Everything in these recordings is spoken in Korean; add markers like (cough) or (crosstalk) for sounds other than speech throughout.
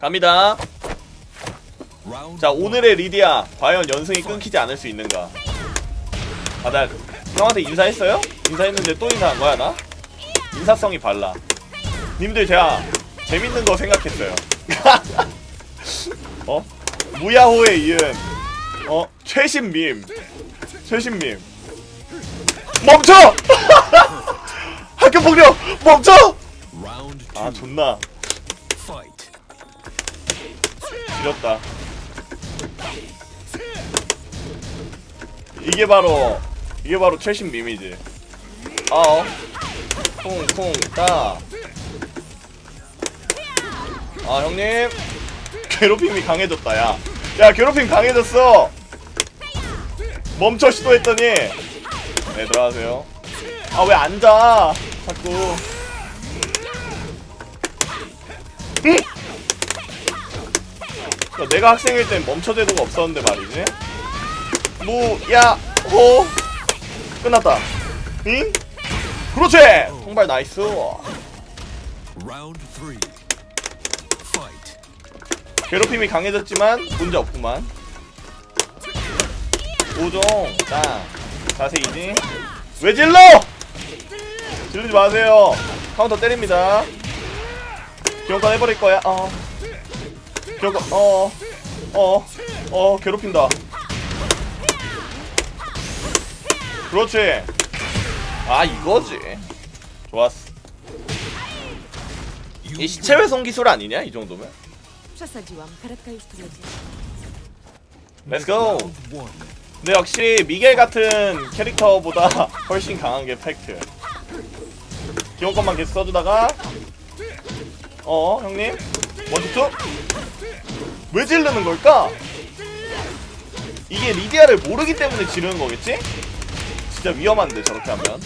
갑니다. 자. 오늘의 리디아 과연 연승이 끊기지 않을 수 있는가? 아나 형한테 인사했어요? 인사했는데 또 인사한 거야 나? 인사성이 발라. 님들 제가 재밌는 거 생각했어요. (laughs) 어? 무야호에 이은 어 최신 밈 최신 밈 멈춰! (laughs) 학교 폭력 멈춰! 아 존나 지렸다. 이게 바로 이게 바로 최신 밈이지. 어. 쿵쿵 따. 아 형님 괴롭힘이 강해졌다 야. 야 괴롭힘 강해졌어. 멈춰 시도했더니 네 들어가세요. 아 왜 앉아? 자꾸. 응? 야, 내가 학생일 땐 멈춰제도가 없었는데 말이지. 무야호 끝났다. 응? 그렇지. 통발 나이스. 괴롭힘이 강해졌지만 문제 없구만. 오종 땅 자세히지. 왜 질러? 질르지 마세요. 카운터 때립니다. 기억관 해버릴 거야. 어. 기억관 어. 어. 어 괴롭힌다. 그렇지. 아 이거지. 좋았어. 이 시체 회송 기술 아니냐 이 정도면? Przesadziłam. Karetka już tu jedzie. Let's go. Round one. 근데 역시 미겔 같은 캐릭터보다 훨씬 강한 게 팩트. 기본 것만 계속 써주다가 어 형님 원투 투 왜 지르는 걸까? 이게 리디아를 모르기 때문에 지르는 거겠지? 진짜 위험한데 저렇게 하면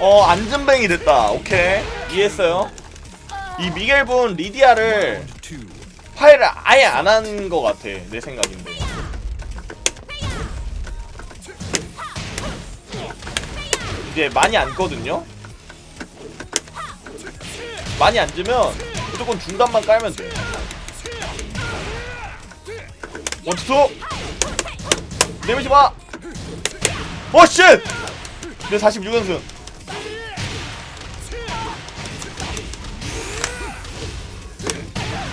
어 안전뱅이 됐다 오케이 이해했어요 이 미겔 분 리디아를. 파일을 아예 안 한 것 같아 내 생각인데 이제 많이 앉거든요 많이 앉으면 무조건 중간만 깔면 돼. 원투투. 내미지 마. 오쉣! 내 46연승.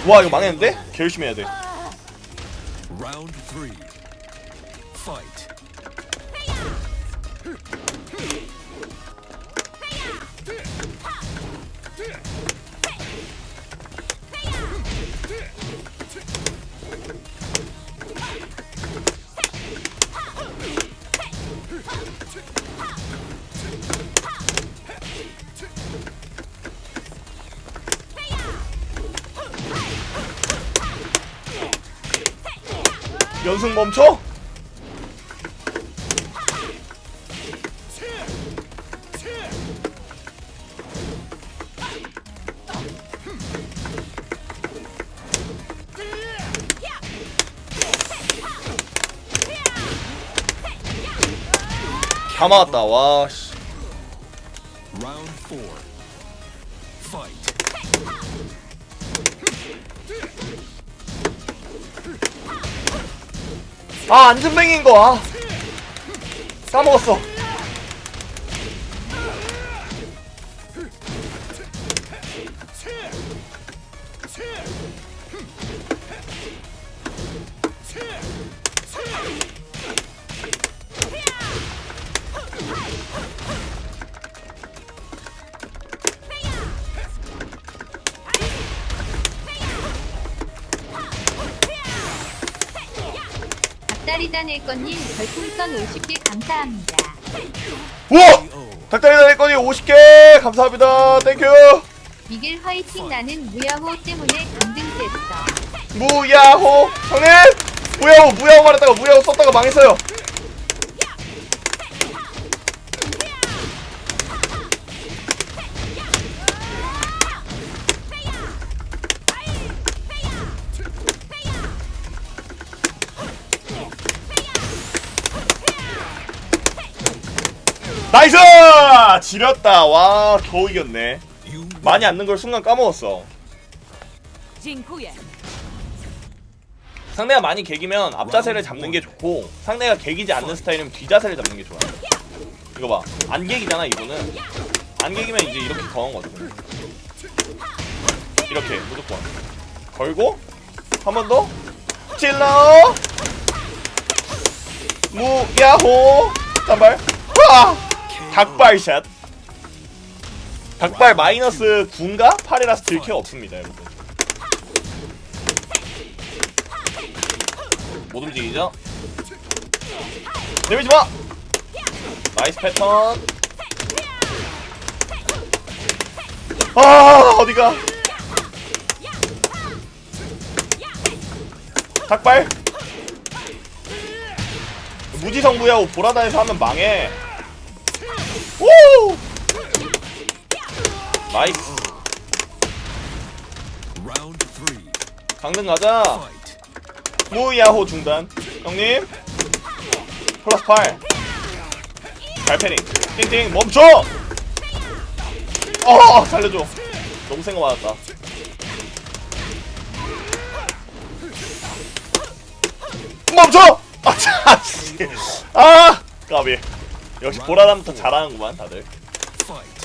와 이거 망했는데? 개 열심히 해야 돼. Round three. Fight. 연승 멈춰? 다 막았다 와 씨. 아 안전뱅인 거 아. 까먹었어 낼건님 별풍선 50개 감사합니다. 우와. 닭다리 다닐 거니 50개 감사합니다 땡큐 미겔 화이팅 나는 무야호 때문에 강등됐어. 무야호 형님 무야호 무야호 말했다가 무야호 썼다가 망했어요 지렸다. 와, 겨우 이겼네. 많이 앉는 걸 순간 까먹었어. 상대가 많이 개기면 앞자세를 잡는 게 좋고 상대가 개기지 않는 스타일이면 뒤자세를 잡는 게 좋아요. 이거 봐. 안 개기잖아, 이거는. 안 개기면 이제 이렇게 거는 거거든. 이렇게 무조건. 걸고 한 번 더. 찔러. 무 야호. 단발. 하! 닭발샷. 닭발 마이너스 9인가? 8이라서 들켜 없습니다, 여러분. 못 움직이죠? 내밀지 마! 나이스 패턴. 아, 어디가? 닭발. 무지성부야고 보라다에서 하면 망해. 오! 나이스. 강등 가자. 무야호 중단. 형님. 플러스 8 발패링 띵띵. 멈춰! 어 살려줘. 너무 센거 맞았다. 멈춰! 아, 자, 씨. 아 까비 역시 보라담부터 잘하는구만 다들 Fight.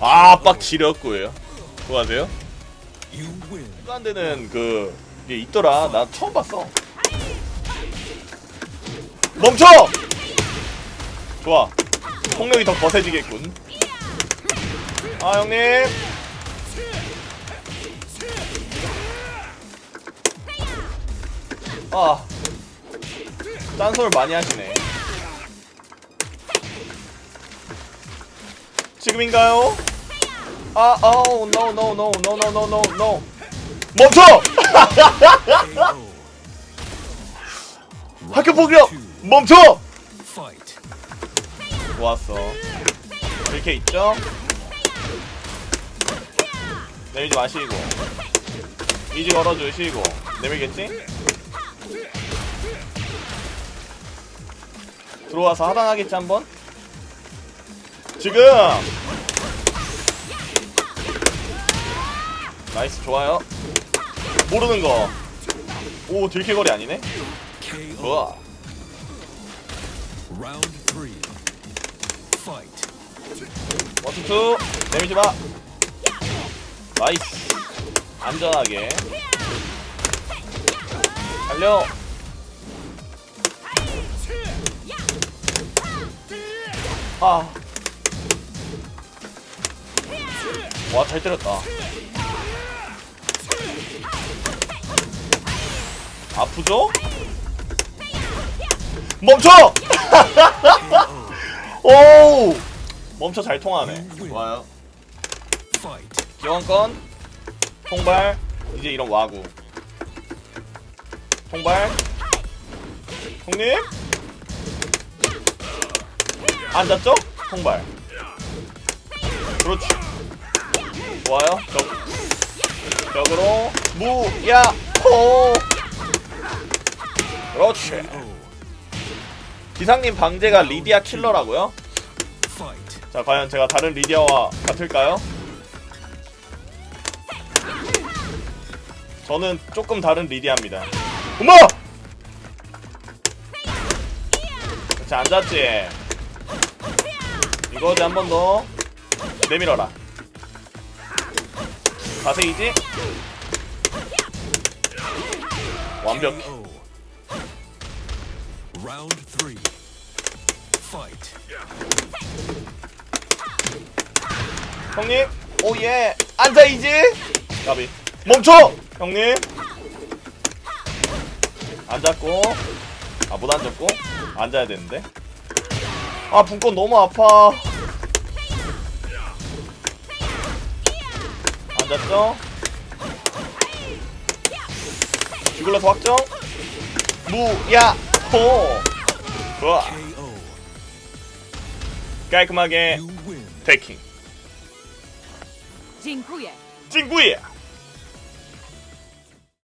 아빡 지렸고요 win. 말도 안 되는 그 이게 있더라. 나 처음 봤어. 멈춰! 좋아. 폭력이 더 거세지겠군. 아 형님. 아. 딴소를 많이 하시네. 지금인가요? 아, oh, no, no, no, no. 멈춰! (laughs) 학교 폭력! 멈춰! 좋았어. 이렇게 있죠? 내밀지 마시고. 이지 걸어주시고. 내밀겠지? 들어와서 하단하겠지, 한번? 지금! 나이스, 좋아요. 모르는 거. 오, 들킬거리 아니네? 좋아. Round three. 원투투 내밀지 마. 나이스. 안전하게. 달려. 아와 잘 때렸다. 아프죠? 멈춰! (laughs) 오! 멈춰 잘 통하네. 좋아요. 기원권, 통발, 이제 이런 와구. 통발. 형님? 앉았죠? 통발. 그렇지. 좋아요. 적. 적으로 무 야 호. 그렇지. 기상님 방제가 리디아 킬러라고요? 자, 과연 제가 다른 리디아와 같을까요? 저는 조금 다른 리디아입니다. 어머! 그렇지, 앉았지? 이거지, 한 번 더. 내밀어라. 자세이지? 완벽해. Round three. Fight. 형님, 오예, 앉아이지? 가비. 멈춰! 형님. 앉았고. 아, 못 앉았고. 앉아야 되는데. 아, 분권 너무 아파. 앉았죠? 쥐글러스 확정. 무야호. 우와. 깔끔하게 테이킹. 징구예. 징구예.